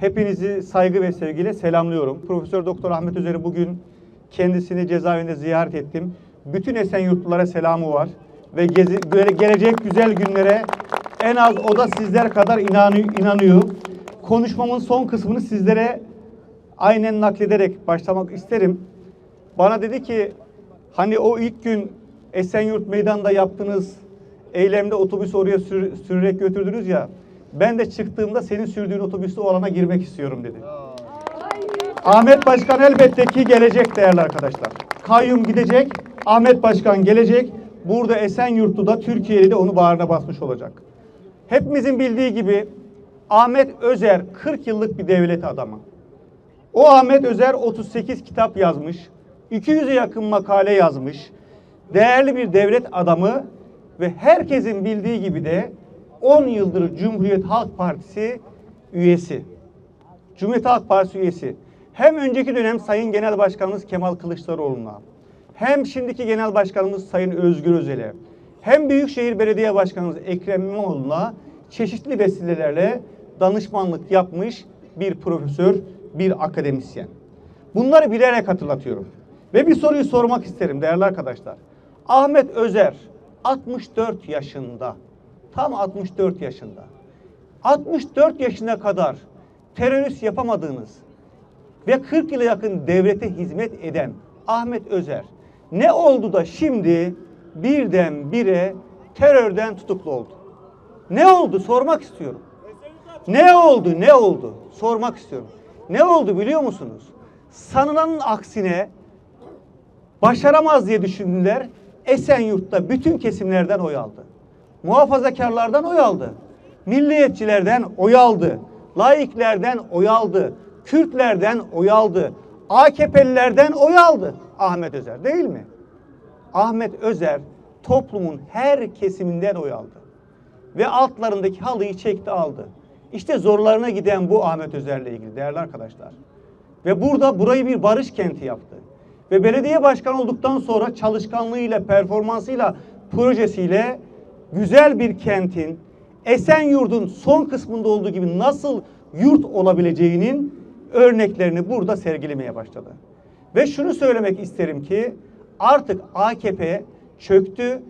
Hepinizi saygı ve sevgiyle selamlıyorum. Profesör Doktor Ahmet Özer'i bugün kendisini cezaevinde ziyaret ettim. Bütün Esenyurtlulara selamı var ve gezi, gele- gelecek güzel günlere en az o da sizler kadar inanıyor, inanıyor. Konuşmamın son kısmını sizlere aynen naklederek başlamak isterim. Bana dedi ki hani o ilk gün Esenyurt Meydan'da yaptığınız eylemde otobüsü oraya sür- sürerek götürdünüz ya. Ben de çıktığımda senin sürdüğün otobüste o alana girmek istiyorum dedi. Ahmet Başkan elbette ki gelecek değerli arkadaşlar. Kayyum gidecek, Ahmet Başkan gelecek. Burada Esenyurtlu'da Türkiye'li de onu bağrına basmış olacak. Hepimizin bildiği gibi Ahmet Özer 40 yıllık bir devlet adamı. O Ahmet Özer 38 kitap yazmış, 200'e yakın makale yazmış, değerli bir devlet adamı ve herkesin bildiği gibi de 10 yıldır Cumhuriyet Halk Partisi üyesi. Cumhuriyet Halk Partisi üyesi. Hem önceki dönem Sayın Genel Başkanımız Kemal Kılıçdaroğlu'na, hem şimdiki Genel Başkanımız Sayın Özgür Özel'e, hem Büyükşehir Belediye Başkanımız Ekrem İmamoğlu'na çeşitli vesilelerle danışmanlık yapmış bir profesör, bir akademisyen. Bunları bilerek hatırlatıyorum. Ve bir soruyu sormak isterim değerli arkadaşlar. Ahmet Özer 64 yaşında. Tam 64 yaşında. 64 yaşına kadar terörist yapamadığınız ve 40 yıla yakın devlete hizmet eden Ahmet Özer ne oldu da şimdi birdenbire terörden tutuklu oldu? Ne oldu sormak istiyorum. Ne oldu ne oldu sormak istiyorum. Ne oldu biliyor musunuz? Sanılanın aksine başaramaz diye düşündüler. Esenyurt'ta bütün kesimlerden oy aldı. Muhafazakarlardan oy aldı. Milliyetçilerden oy aldı. Laiklerden oy aldı. Kürtlerden oy aldı. AKP'lilerden oy aldı. Ahmet Özer değil mi? Ahmet Özer toplumun her kesiminden oy aldı. Ve altlarındaki halıyı çekti aldı. İşte zorlarına giden bu Ahmet Özer'le ilgili değerli arkadaşlar. Ve burada burayı bir barış kenti yaptı. Ve belediye başkanı olduktan sonra çalışkanlığıyla, performansıyla, projesiyle güzel bir kentin Esenyurt'un son kısmında olduğu gibi nasıl yurt olabileceğinin örneklerini burada sergilemeye başladı. Ve şunu söylemek isterim ki artık AKP çöktü.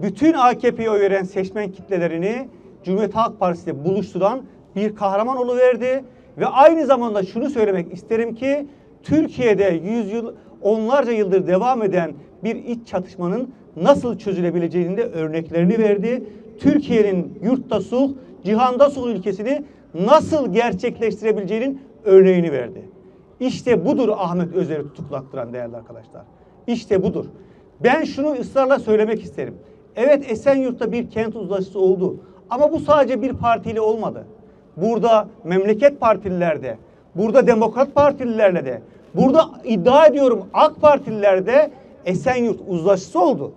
Bütün AKP'ye oy veren seçmen kitlelerini Cumhuriyet Halk Partisi ile buluşturan bir kahraman verdi ve aynı zamanda şunu söylemek isterim ki Türkiye'de yüzyıl onlarca yıldır devam eden bir iç çatışmanın nasıl çözülebileceğinin de örneklerini verdi. Türkiye'nin yurtta sulh, cihanda sulh ülkesini nasıl gerçekleştirebileceğinin örneğini verdi. İşte budur Ahmet Özer'i tutuklattıran değerli arkadaşlar. İşte budur. Ben şunu ısrarla söylemek isterim. Evet Esenyurt'ta bir kent uzlaşısı oldu. Ama bu sadece bir partiyle olmadı. Burada memleket partililerde, burada demokrat partililerle de, burada iddia ediyorum AK partililerde Esenyurt uzlaşısı oldu.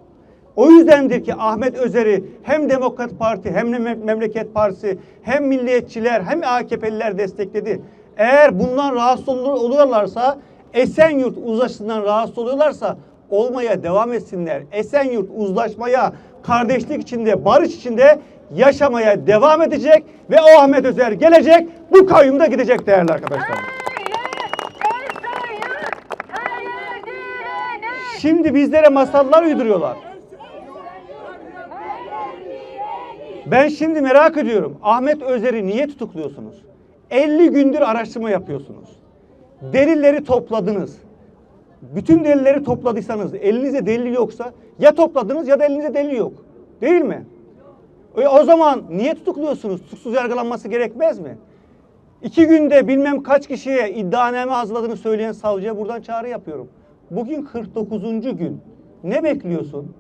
O yüzdendir ki Ahmet Özer'i hem Demokrat Parti hem de Mem- Memleket Partisi hem milliyetçiler hem AKP'liler destekledi. Eğer bundan rahatsız olu- oluyorlarsa Esenyurt uzlaşısından rahatsız oluyorlarsa olmaya devam etsinler. Esenyurt uzlaşmaya, kardeşlik içinde, barış içinde yaşamaya devam edecek ve o Ahmet Özer gelecek, bu kayyumda gidecek değerli arkadaşlar. Şimdi bizlere masallar uyduruyorlar. Ben şimdi merak ediyorum. Ahmet Özer'i niye tutukluyorsunuz? 50 gündür araştırma yapıyorsunuz. Delilleri topladınız. Bütün delilleri topladıysanız, elinizde delil yoksa ya topladınız ya da elinizde delil yok. Değil mi? E, o zaman niye tutukluyorsunuz? Tutuksuz yargılanması gerekmez mi? İki günde bilmem kaç kişiye iddianame hazırladığını söyleyen savcıya buradan çağrı yapıyorum. Bugün 49. gün. Ne bekliyorsun?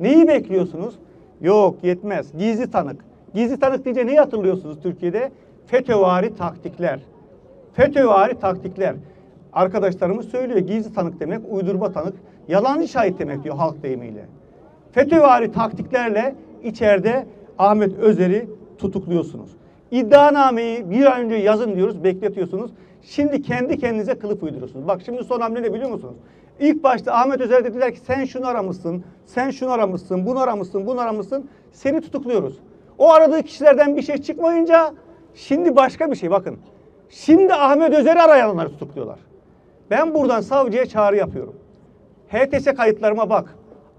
Neyi bekliyorsunuz? Yok yetmez. Gizli tanık. Gizli tanık deyince neyi hatırlıyorsunuz Türkiye'de? FETÖ'vari taktikler. FETÖ'vari taktikler. Arkadaşlarımız söylüyor gizli tanık demek, uydurma tanık, yalancı şahit demek diyor halk deyimiyle. FETÖ'vari taktiklerle içeride Ahmet Özer'i tutukluyorsunuz. İddianameyi bir an önce yazın diyoruz, bekletiyorsunuz. Şimdi kendi kendinize kılıf uyduruyorsunuz. Bak şimdi son hamle ne biliyor musunuz? İlk başta Ahmet Özer dediler ki sen şunu aramışsın, sen şunu aramışsın, bunu aramışsın, bunu aramışsın. Seni tutukluyoruz. O aradığı kişilerden bir şey çıkmayınca şimdi başka bir şey bakın. Şimdi Ahmet Özer'i arayanları tutukluyorlar. Ben buradan savcıya çağrı yapıyorum. HTS kayıtlarıma bak.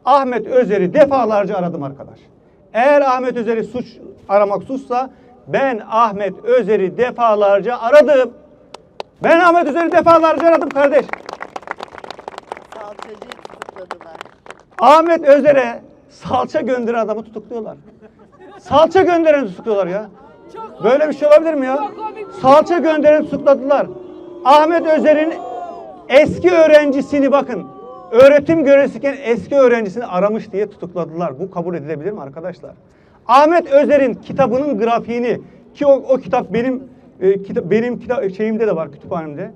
Ahmet Özer'i defalarca aradım arkadaş. Eğer Ahmet Özer'i suç aramak suçsa ben Ahmet Özer'i defalarca aradım. Ben Ahmet Özer'i defalarca aradım kardeş. Salçacıyı tutukladılar. Ahmet Özer'e salça gönderen adamı tutukluyorlar. Salça gönderen tutukluyorlar ya. Böyle bir şey olabilir mi ya? Salça gönderen tutukladılar. Ahmet Özer'in eski öğrencisini bakın. Öğretim görevlisiyken eski öğrencisini aramış diye tutukladılar. Bu kabul edilebilir mi arkadaşlar? Ahmet Özer'in kitabının grafiğini ki o, o kitap benim e, kitap, benim kitap şeyimde de var kütüphanemde.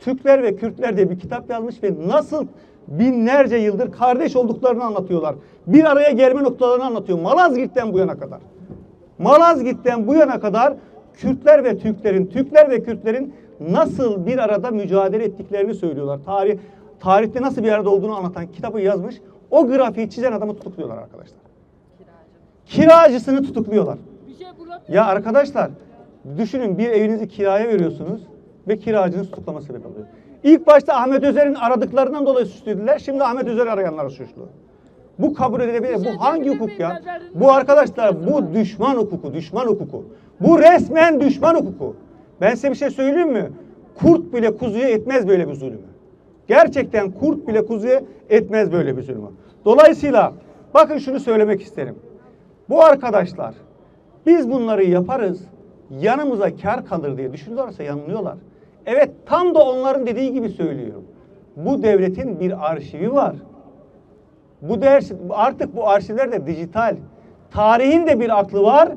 Türkler ve Kürtler diye bir kitap yazmış ve nasıl binlerce yıldır kardeş olduklarını anlatıyorlar. Bir araya gelme noktalarını anlatıyor. Malazgirt'ten bu yana kadar. Malazgirt'ten bu yana kadar Kürtler ve Türklerin, Türkler ve Kürtlerin nasıl bir arada mücadele ettiklerini söylüyorlar. Tarih tarihte nasıl bir arada olduğunu anlatan kitabı yazmış. O grafiği çizen adamı tutukluyorlar arkadaşlar. Kiracısını tutukluyorlar. Ya arkadaşlar düşünün bir evinizi kiraya veriyorsunuz ve kiracınız tutuklama sebep oluyor. İlk başta Ahmet Özer'in aradıklarından dolayı suçluydular. Şimdi Ahmet Özer arayanlar suçlu. Bu kabul edilebilir. Bu hangi hukuk ya? Bu arkadaşlar bu düşman hukuku, düşman hukuku. Bu resmen düşman hukuku. Ben size bir şey söyleyeyim mi? Kurt bile kuzuya etmez böyle bir zulmü. Gerçekten kurt bile kuzuya etmez böyle bir zulmü. Dolayısıyla bakın şunu söylemek isterim. Bu arkadaşlar biz bunları yaparız yanımıza kar kalır diye düşünüyorlarsa yanılıyorlar. Evet tam da onların dediği gibi söylüyorum. Bu devletin bir arşivi var. Bu ders artık bu arşivler de dijital. Tarihin de bir aklı var.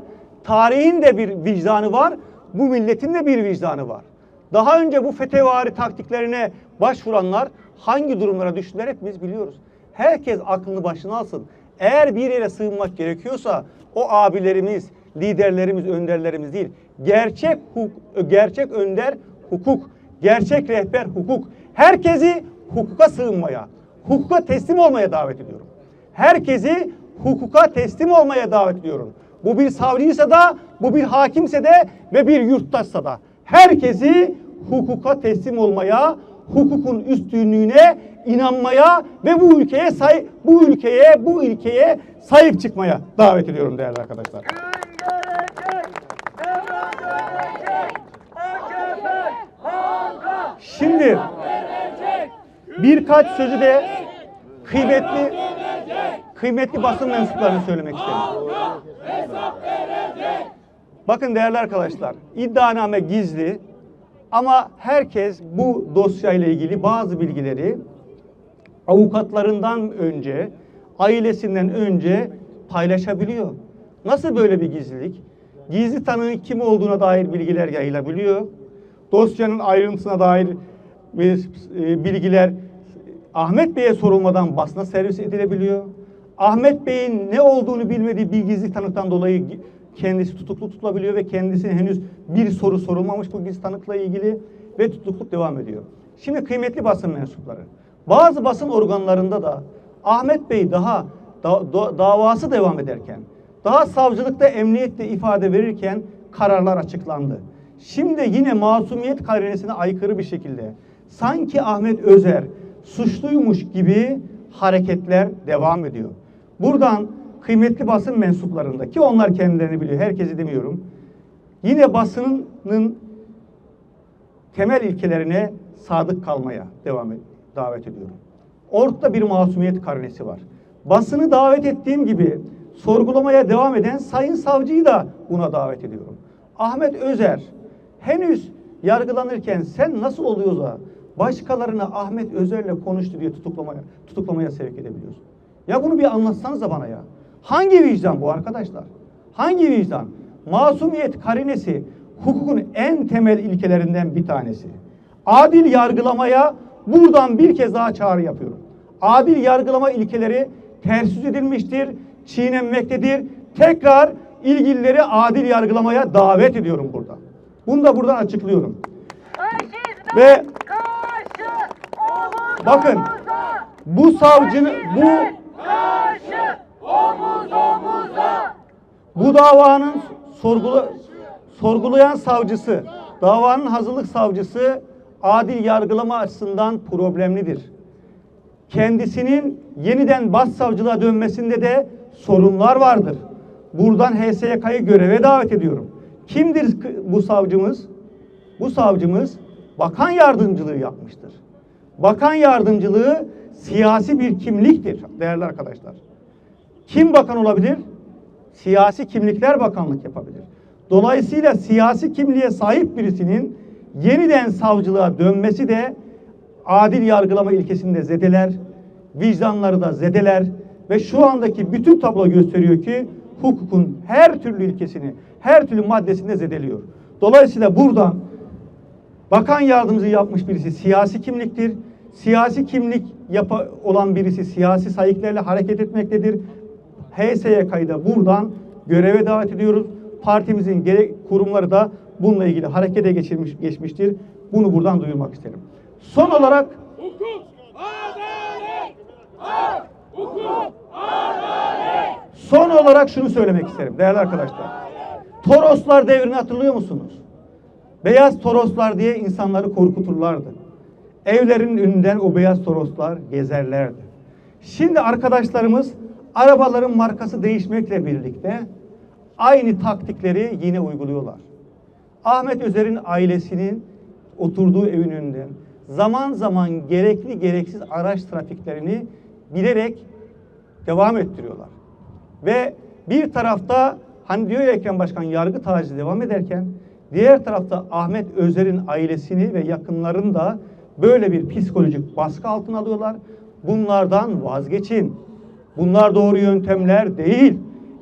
Tarihin de bir vicdanı var. Bu milletin de bir vicdanı var. Daha önce bu fetevari taktiklerine başvuranlar hangi durumlara düştüler hepimiz biliyoruz. Herkes aklını başına alsın. Eğer bir yere sığınmak gerekiyorsa o abilerimiz, liderlerimiz, önderlerimiz değil. Gerçek gerçek önder hukuk, gerçek rehber hukuk. Herkesi hukuka sığınmaya, hukuka teslim olmaya davet ediyorum. Herkesi hukuka teslim olmaya davet ediyorum. Bu bir savcıysa da, bu bir hakimse de ve bir yurttaşsa da. Herkesi hukuka teslim olmaya, hukukun üstünlüğüne inanmaya ve bu ülkeye say bu ülkeye, bu ilkeye sahip çıkmaya davet ediyorum değerli arkadaşlar. Şimdi birkaç sözü de kıymetli kıymetli basın mensuplarını söylemek isterim. Bakın değerli arkadaşlar, iddianame gizli ama herkes bu dosyayla ilgili bazı bilgileri avukatlarından önce, ailesinden önce paylaşabiliyor. Nasıl böyle bir gizlilik? Gizli tanığın kim olduğuna dair bilgiler yayılabiliyor. Dosyanın ayrıntısına dair bir, e, bilgiler Ahmet Bey'e sorulmadan basına servis edilebiliyor. Ahmet Bey'in ne olduğunu bilmediği bir gizli tanıktan dolayı kendisi tutuklu tutulabiliyor ve kendisine henüz bir soru sorulmamış bu gizli tanıkla ilgili ve tutukluk devam ediyor. Şimdi kıymetli basın mensupları, bazı basın organlarında da Ahmet Bey daha da- da- davası devam ederken, daha savcılıkta emniyette ifade verirken kararlar açıklandı. Şimdi yine masumiyet karinesine aykırı bir şekilde sanki Ahmet Özer suçluymuş gibi hareketler devam ediyor. Buradan kıymetli basın mensuplarında ki onlar kendilerini biliyor, herkesi demiyorum. Yine basının temel ilkelerine sadık kalmaya devam et, davet ediyorum. Ortada bir masumiyet karnesi var. Basını davet ettiğim gibi sorgulamaya devam eden sayın savcıyı da buna davet ediyorum. Ahmet Özer henüz yargılanırken sen nasıl oluyor da başkalarına Ahmet Özer'le konuştu diye tutuklamaya, tutuklamaya sevk edebiliyorsun? Ya bunu bir anlatsanıza bana ya. Hangi vicdan bu arkadaşlar? Hangi vicdan? Masumiyet karinesi hukukun en temel ilkelerinden bir tanesi. Adil yargılamaya buradan bir kez daha çağrı yapıyorum. Adil yargılama ilkeleri ters edilmiştir, çiğnenmektedir. Tekrar ilgilileri adil yargılamaya davet ediyorum burada. Bunu da buradan açıklıyorum. Ve bakın bu savcının bu. Bu davanın sorgula, sorgulayan savcısı, davanın hazırlık savcısı adil yargılama açısından problemlidir. Kendisinin yeniden başsavcılığa dönmesinde de sorunlar vardır. Buradan HSYK'yı göreve davet ediyorum. Kimdir bu savcımız? Bu savcımız bakan yardımcılığı yapmıştır. Bakan yardımcılığı siyasi bir kimliktir değerli arkadaşlar. Kim bakan olabilir? Siyasi kimlikler bakanlık yapabilir. Dolayısıyla siyasi kimliğe sahip birisinin yeniden savcılığa dönmesi de adil yargılama ilkesini de zedeler, vicdanları da zedeler ve şu andaki bütün tablo gösteriyor ki hukukun her türlü ilkesini, her türlü maddesini de zedeliyor. Dolayısıyla buradan bakan yardımcı yapmış birisi siyasi kimliktir. Siyasi kimlik yapa, olan birisi siyasi sayıklarla hareket etmektedir. HSYK'yı da buradan göreve davet ediyoruz. Partimizin gerek kurumları da bununla ilgili harekete geçirmiş, geçmiştir. Bunu buradan duyurmak isterim. Son olarak Hukuk, adalet, hak, hukuk, adalet. Son olarak şunu söylemek isterim değerli arkadaşlar. Toroslar devrini hatırlıyor musunuz? Beyaz Toroslar diye insanları korkuturlardı. Evlerin önünden o beyaz Toroslar gezerlerdi. Şimdi arkadaşlarımız arabaların markası değişmekle birlikte aynı taktikleri yine uyguluyorlar. Ahmet Özer'in ailesinin oturduğu evin önünden zaman zaman gerekli gereksiz araç trafiklerini bilerek devam ettiriyorlar. Ve bir tarafta hani diyor ya Ekrem Başkan yargı tacizi devam ederken diğer tarafta Ahmet Özer'in ailesini ve yakınlarını da böyle bir psikolojik baskı altına alıyorlar. Bunlardan vazgeçin. Bunlar doğru yöntemler değil.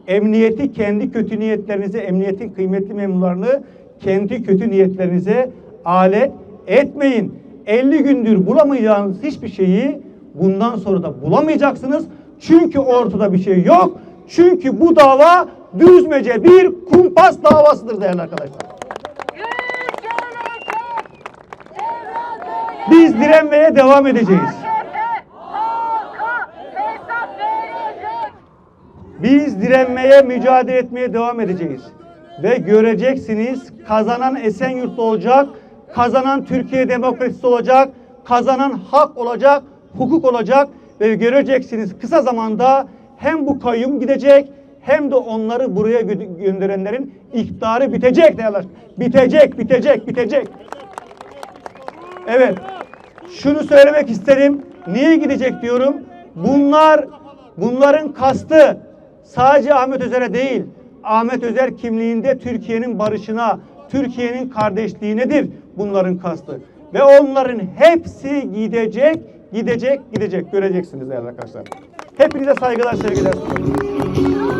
Emniyeti kendi kötü niyetlerinize, emniyetin kıymetli memurlarını kendi kötü niyetlerinize alet etmeyin. 50 gündür bulamayacağınız hiçbir şeyi bundan sonra da bulamayacaksınız. Çünkü ortada bir şey yok. Çünkü bu dava düzmece bir kumpas davasıdır değerli arkadaşlar. Biz direnmeye devam edeceğiz. Biz direnmeye, mücadele etmeye devam edeceğiz. Ve göreceksiniz kazanan Esenyurt olacak, kazanan Türkiye demokrasisi olacak, kazanan hak olacak, hukuk olacak ve göreceksiniz kısa zamanda hem bu kayyum gidecek hem de onları buraya gö- gönderenlerin iktidarı bitecek değerler. Bitecek, bitecek, bitecek. Evet. Şunu söylemek isterim. Niye gidecek diyorum? Bunlar bunların kastı sadece Ahmet Özer'e değil. Ahmet Özer kimliğinde Türkiye'nin barışına, Türkiye'nin kardeşliğinedir bunların kastı. Ve onların hepsi gidecek, gidecek, gidecek. Göreceksiniz değerli arkadaşlar. Hepinize saygılar, sevgiler sunuyorum.